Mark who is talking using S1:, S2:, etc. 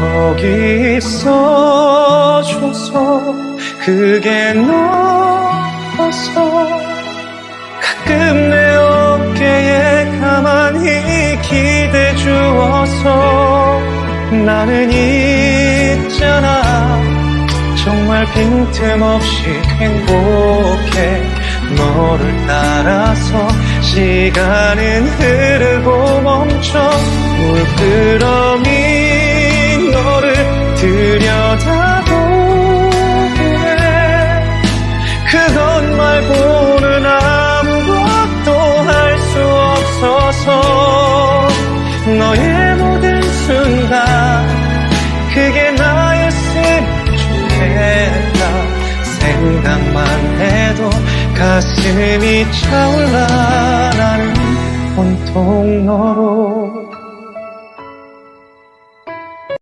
S1: 거기 있어줘서 그게 너라서 가끔 내 어깨에 가만히 기대 주어서 나는 있잖아. 정말 빈틈없이 행복해. 너를 따라서 시간은 흐르고 멈춰. 물끄 너의 모든 순간 그게 나였으면 좋겠다 생각만 해도 가슴이 차올라. 나는 온통 너로